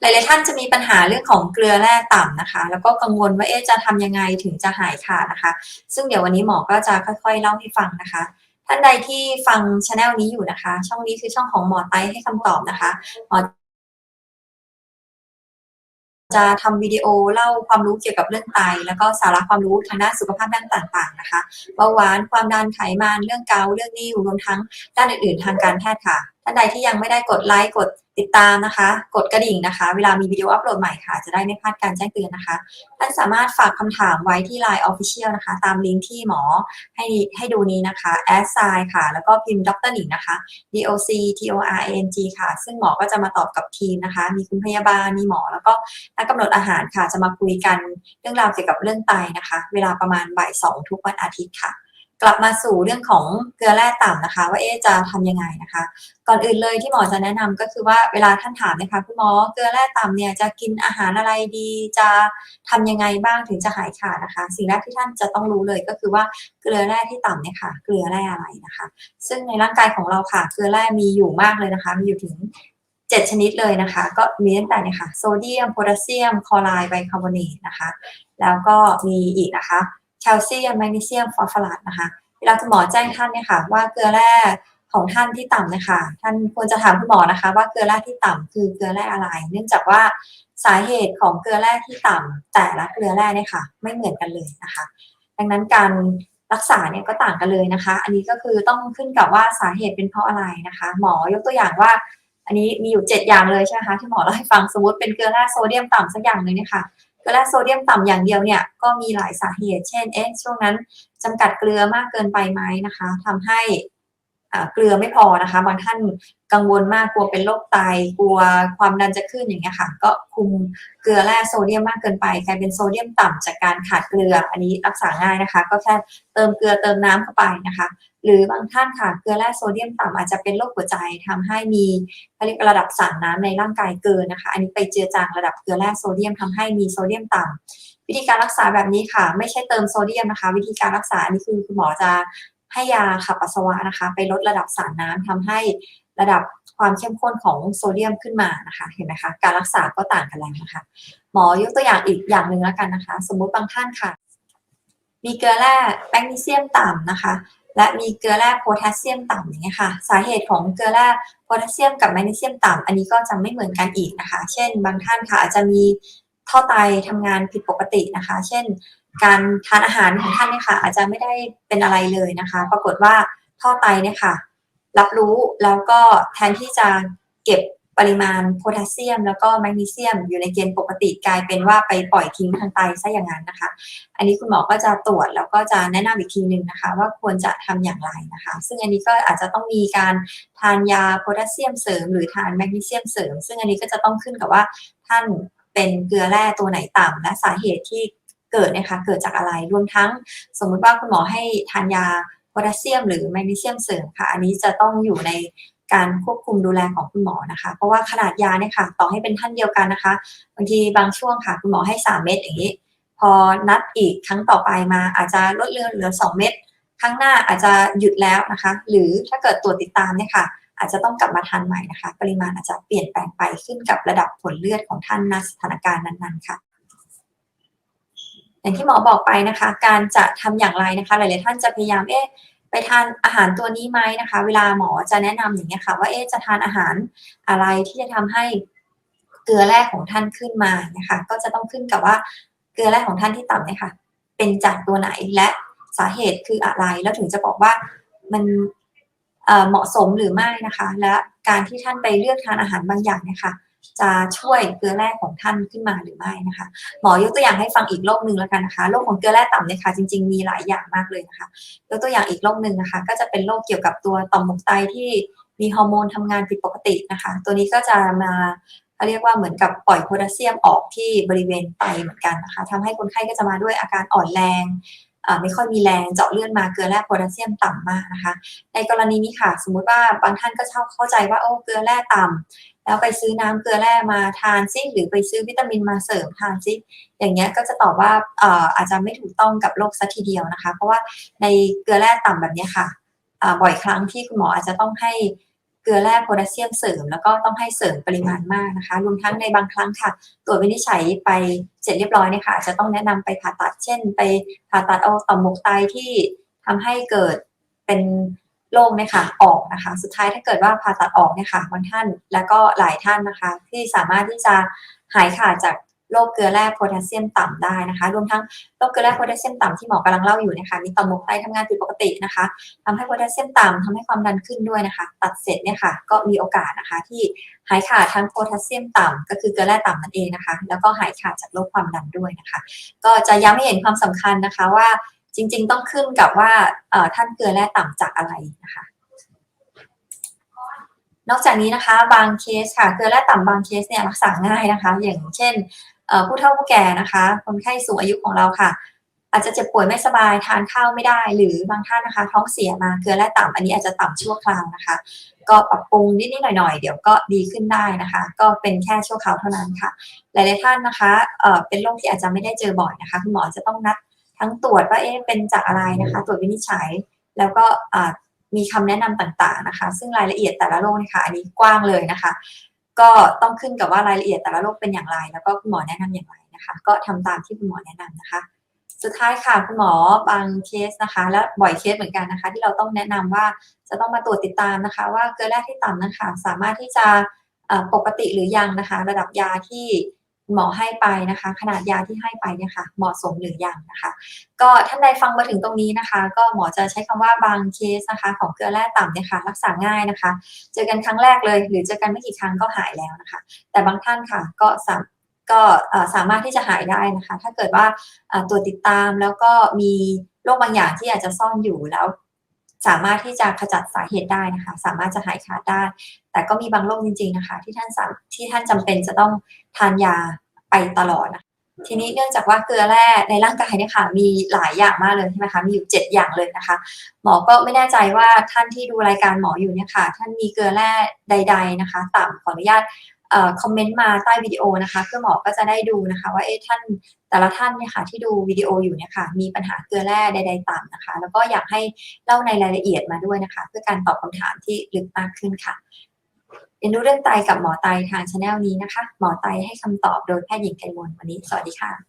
หลาย ๆ ท่านจะมีปัญหาเรื่องของเกลือแร่ต่ำนะคะ แล้วก็กังวลว่าเอ๊ะจะทำยังไงถึงจะหายขาดนะคะ ซึ่งเดี๋ยววันนี้หมอก็จะค่อย ๆ เล่าให้ฟังนะคะ ท่านใดที่ฟังช anel นี้อยู่นะคะ ช่องนี้คือช่องของหมอไตให้คำตอบนะคะหมอจะทำวิดีโอเล่าความรู้เกี่ยวกับเรื่องไต แล้วก็สาระความรู้ทางด้านสุขภาพด้านต่างๆนะคะเบาหวานความดันไขมันเรื่องเกาเรื่องนิ่วรวมทั้งด้านอื่น ๆ ทางการแพทย์ค่ะ ท่านใดที่ยังไม่ได้กดไลค์กด ติดตามนะคะ กดกระดิ่งนะคะ เวลามีวิดีโออัปโหลดใหม่ค่ะ จะได้ไม่พลาดการแจ้งเตือนนะคะ ท่านสามารถฝากคำถามไว้ที่ Line Official นะคะ ตามลิงก์ที่หมอให้ให้ดูนี้นะคะแอดไซค่ะ แล้วก็พิมพ์ดรหนิงนะคะ D O C T O R A N G ค่ะ ซึ่งหมอก็จะมาตอบกับทีมนะคะ มีคุณพยาบาล มีหมอ แล้วก็นักกำหนดอาหารค่ะ จะมาคุยกันเรื่องราวเกี่ยวกับเรื่องไตนะคะ เวลาประมาณบ่ายสองทุกวันอาทิตย์ค่ะ กลับมาสู่เรื่องของเกลือแร่ต่ำนะคะ ว่าเอ๊จะทำยังไงนะคะ ก่อนอื่นเลยที่หมอจะแนะนำก็คือว่าเวลาท่านถามนะคะคุณหมอเกลือแร่ต่ำเนี่ยจะกินอาหารอะไรดีจะทำยังไงบ้างถึงจะหายขาดนะคะ สิ่งแรกที่ท่านจะต้องรู้เลยก็คือว่าเกลือแร่ที่ต่ำเนี่ยค่ะเกลือแร่อะไรนะคะ ซึ่งในร่างกายของเราค่ะเกลือแร่มีอยู่มากเลยนะคะ มีอยู่ถึง7 ชนิดเลยนะคะ ก็มีตั้งแต่เนี่ยค่ะโซเดียมโพแทสเซียมคลอไรด์ไบคาร์บอเนตนะคะ แล้วก็มีอีกนะคะ แคลเซียมแมกนีเซียมฟอสฟอรัสนะคะ เวลาคุณหมอแจ้งท่านเนี่ยค่ะ ว่าเกลือแร่ของท่านที่ต่ำนะคะ ท่านควรจะถามคุณหมอนะคะ ว่าเกลือแร่ที่ต่ำคือเกลือแร่อะไร เนื่องจากว่าสาเหตุของเกลือแร่ที่ต่ำแต่ละเกลือแร่เนี่ยค่ะ ไม่เหมือนกันเลยนะคะ ดังนั้นการรักษาเนี่ยก็ต่างกันเลยนะคะ อันนี้ก็คือต้องขึ้นกับว่าสาเหตุเป็นเพราะอะไรนะคะ หมอยกตัวอย่างว่า อันนี้มีอยู่ 7 อย่างเลยใช่ไหมคะที่หมอเล่าให้ฟังสมมติเป็นเกลือแร่โซเดียมต่ำสักอย่างหนึ่งเนี่ยค่ะ เกลือแร่โซเดียมต่ำอย่างเดียวเนี่ยก็มีหลายสาเหตุ เช่นเอ๊ะช่วงนั้นจำกัดเกลือมากเกินไปไหมนะคะทำให้ เกลือไม่พอนะคะ บางท่านกังวลมากกลัวเป็นโรคไตกลัวความดันจะขึ้นอย่างเงี้ยค่ะ ก็คุมเกลือแร่โซเดียมมากเกินไปกลายเป็นโซเดียมต่ำจากการขาดเกลืออันนี้รักษาง่ายนะคะ ก็แค่เติมเกลือเติมน้ำเข้าไปนะคะ หรือบางท่านค่ะเกลือแร่โซเดียมต่ำอาจจะเป็นโรคหัวใจทำให้มีเขาเรียกระดับสารน้ำในร่างกายเกินนะคะ อันนี้ไปเจือจางระดับเกลือแร่โซเดียมทำให้มีโซเดียมต่ำวิธีการรักษาแบบนี้ค่ะ ไม่ใช่เติมโซเดียมนะคะ วิธีการรักษาอันนี้คือคุณหมอจะ ให้ยาขับปัสสาวะนะคะ ไปลดระดับสารน้ำทำให้ระดับความเข้มข้นของโซเดียมขึ้นมานะคะ เห็นไหมคะการรักษาก็ต่างกันแล้วนะคะ หมอยกตัวอย่างอีกอย่างหนึ่งแล้วกันนะคะ สมมุติบางท่านค่ะ มีเกลือแร่แมกนีเซียมต่ำนะคะ และมีเกลือแร่โพแทสเซียมต่ำอย่างเงี้ยค่ะ สาเหตุของเกลือแร่โพแทสเซียมกับแมกนีเซียมต่ำอันนี้ก็จะไม่เหมือนกันอีกนะคะ เช่น บางท่านค่ะอาจจะมีท่อไตทำงานผิดปกตินะคะ เช่น การทานอาหารของท่านเนี่ยค่ะ อาจจะไม่ได้เป็นอะไรเลยนะคะ ปรากฏว่าท่อไตเนี่ยค่ะ รับรู้แล้วก็แทนที่จะเก็บปริมาณโพแทสเซียม แล้วก็แมกนีเซียม อยู่ในเกณฑ์ปกติกลายเป็นว่าไปปล่อยทิ้งทางไตซะอย่างนั้นนะคะ อันนี้คุณหมอก็จะตรวจแล้วก็จะแนะนำอีกทีหนึ่งนะคะ ว่าควรจะทำอย่างไรนะคะ ซึ่งอันนี้ก็อาจจะต้องมีการทานยาโพแทสเซียมเสริม หรือทานแมกนีเซียมเสริม ซึ่งอันนี้ก็จะต้องขึ้นกับว่าท่านเป็นเกลือแร่ตัวไหนต่ำและสาเหตุที่ เกิดนะคะเกิดจากอะไรรวมทั้งสมมุติว่าคุณหมอให้ทานยาโพแทสเซียม หรือแมกนีเซียมเสริมค่ะ อันนี้จะต้องอยู่ในการควบคุมดูแลของคุณหมอนะคะ เพราะว่าขนาดยาเนี่ยค่ะ ต่อให้เป็นท่านเดียวกันนะคะบางทีบางช่วงค่ะ คุณหมอให้ 3 เม็ดอย่างนี้ พอนัดอีกครั้งต่อไปมาอาจจะลดเลือนเหลือ 2 เม็ดครั้งหน้าอาจจะหยุดแล้วนะคะ หรือถ้าเกิดตรวจติดตามเนี่ยค่ะ อาจจะต้องกลับมาทานใหม่นะคะ ปริมาณอาจจะเปลี่ยนแปลงไปขึ้นกับระดับผลเลือดของท่านณสถานการณ์นั้นๆค่ะ อย่างที่หมอบอกไปนะคะ การจะทำอย่างไรนะคะ หลาย ๆ ท่านจะพยายามเอ๊ะไปทานอาหารตัวนี้ไหมนะคะ เวลาหมอจะแนะนำอย่างเงี้ยค่ะ ว่าเอ๊ะจะทานอาหารอะไรที่จะทำให้เกลือแร่ของท่านขึ้นมานะคะ ก็จะต้องขึ้นกับว่าเกลือแร่ของท่านที่ต่ำเนี่ยค่ะ เป็นจากตัวไหนและสาเหตุคืออะไร แล้วถึงจะบอกว่ามันเหมาะสมหรือไม่นะคะ และการที่ท่านไปเลือกทานอาหารบางอย่างเนี่ยค่ะ จะช่วยเกลือแร่ของท่านขึ้นมาหรือไม่นะคะ หมอยกตัวอย่างให้ฟังอีกโรคหนึ่งแล้วกันนะคะโรคของเกลือแร่ต่ำเนี่ยค่ะจริงๆมีหลายอย่างมากเลยนะคะยกตัวอย่างอีกโรคหนึ่งนะคะ ก็จะเป็นโรคเกี่ยวกับตัวต่อมหมวกไตที่มีฮอร์โมนทำงานผิดปกตินะคะ ตัวนี้ก็จะมาเขาเรียกว่าเหมือนกับปล่อยโพแทสเซียมออกที่บริเวณไตเหมือนกันนะคะทำให้คนไข้ก็จะมาด้วยอาการอ่อนแรงไม่ค่อยมีแรงเจาะเลือดมาเกลือแร่โพแทสเซียมต่ำมากนะคะ ในกรณีนี้ค่ะ สมมุติว่าบางท่านก็ชอบเข้าใจว่าโอ้เกลือแร่ต่ำ แล้วไปซื้อน้ำเกลือแร่มาทานซิหรือไปซื้อวิตามินมาเสริมทานซิอย่างเงี้ยก็จะตอบว่าอาจจะไม่ถูกต้องกับโรคซะทีเดียวนะคะ เพราะว่าในเกลือแร่ต่ำแบบนี้ค่ะบ่อยครั้งที่คุณหมออาจจะต้องให้เกลือแร่โพแทสเซียมเสริม แล้วก็ต้องให้เสริมปริมาณมากนะคะรวมทั้งในบางครั้งค่ะตรวจวินิจฉัยไปเสร็จเรียบร้อยเนี่ยค่ะอาจจะต้องแนะนำไปผ่าตัดเช่น ไปผ่าตัดเอาต่อมหมวกไตที่ทำให้เกิดเป็น โรคเนี่ยค่ะออกนะคะ สุดท้ายถ้าเกิดว่าผ่าตัดออกเนี่ยค่ะบางท่านแล้วก็หลายท่านนะคะ ที่สามารถที่จะหายขาดจากโรคเกลือแร่โพแทสเซียมต่ำได้นะคะ รวมทั้งโรคเกลือแร่โพแทสเซียมต่ำที่หมอกำลังเล่าอยู่นะคะ มีต่อมหมวกไตทำงานผิดปกตินะคะทำให้โพแทสเซียมต่ำทำให้ความดันขึ้นด้วยนะคะ ตัดเสร็จเนี่ยค่ะ ก็มีโอกาสนะคะที่หายขาดทั้งโพแทสเซียมต่ำก็คือเกลือแร่ต่ำนั่นเองนะคะ แล้วก็หายขาดจากโรคความดันด้วยนะคะ ก็จะย้ำให้เห็นความสำคัญนะคะว่า จริงๆ ต้องขึ้นกับว่าท่านเกลือแร่ต่ำจากอะไรนะคะนอกจากนี้นะคะ บางเคสค่ะเกลือแร่ต่ำบางเคสเนี่ยรักษาง่ายนะคะ อย่างเช่นผู้เฒ่าผู้แก่นะคะ คนไข้สูงอายุของเราค่ะ อาจจะเจ็บป่วยไม่สบายทานข้าวไม่ได้ หรือบางท่านนะคะ ท้องเสียมาเกลือแร่ต่ำอันนี้อาจจะต่ำชั่วคราวนะคะ ก็ปรับปรุงนิดๆหน่อยๆ เดี๋ยวก็ดีขึ้นได้นะคะ ก็เป็นแค่ชั่วคราวเท่านั้นค่ะ หลายๆท่านนะคะเเป็นโรคที่อาจจะไม่ได้เจอบ่อยนะคะคุณหมอจะต้องนัด ทั้งตรวจว่าเอ๊ะเป็นจากอะไรนะคะ ตรวจวินิจฉัย แล้วก็มีคำแนะนำต่างๆนะคะ ซึ่งรายละเอียดแต่ละโรคเนะคะอันนี้กว้างเลยนะคะ ก็ต้องขึ้นกับว่ารายละเอียดแต่ละโรคเป็นอย่างไร แล้วก็คุณหมอแนะนำอย่างไรนะคะ ก็ทำตามที่คุณหมอแนะนำนะคะ สุดท้ายค่ะคุณหมอบางเคสนะคะ และบ่อยเคสเหมือนกันนะคะ ที่เราต้องแนะนำว่าจะต้องมาตรวจติดตามนะคะ ว่าเกลือแร่ที่ต่ำนะคะ สามารถที่จะปกติหรือยังนะคะ ระดับยาที่ หมอให้ไปนะคะ ขนาดยาที่ให้ไปเนี่ยค่ะเหมาะสมหรือยังนะคะ ก็ท่านใดฟังมาถึงตรงนี้นะคะ ก็หมอจะใช้คำว่าบางเคสนะคะ ของเกลือแร่ต่ำเนี่ยค่ะรักษาง่ายนะคะ เจอกันครั้งแรกเลย หรือเจอกันไม่กี่ครั้งก็หายแล้วนะคะ แต่บางท่านค่ะก็สามก็สามารถที่จะหายได้นะคะ ถ้าเกิดว่าตรวติดตามแล้วก็มีโรคบางอย่างที่อาจจะซ่อนอยู่แล้ว สามารถที่จะขจัดสาเหตุได้นะคะ สามารถจะหายขาดได้ แต่ก็มีบางโรคจริง ๆนะคะ ที่ท่านที่ท่านจำเป็นจะต้องทานยาไปตลอดนะทีนี้เนื่องจากว่าเกลือแร่ในร่างกายเนี่ยค่ะมีหลายอย่างมากเลยใช่ไหมคะมีอยู่ 7 อย่างเลยนะคะ หมอก็ไม่แน่ใจว่าท่านที่ดูรายการหมออยู่เนี่ยค่ะ ท่านมีเกลือแร่ใด ๆนะคะ ต่ำขออนุญาต คอมเมนต์มาใต้วิดีโอนะคะเพื่อหมอก็จะได้ดูนะคะว่าเอ๊ะท่านแต่ละท่านเนี่ยค่ะที่ดูวิดีโออยู่เนี่ยค่ะมีปัญหาเกลือแร่ใด ๆต่ำนะคะ แล้วก็อยากให้เล่าในรายละเอียดมาด้วยนะคะ เพื่อการตอบคำถามที่ลึกมากขึ้นค่ะเรียนรู้เรื่องไตกับหมอไตทางช anel นี้นะคะ หมอไตให้คำตอบโดยแพทย์หญิงไกมลวันนี้ สวัสดีค่ะ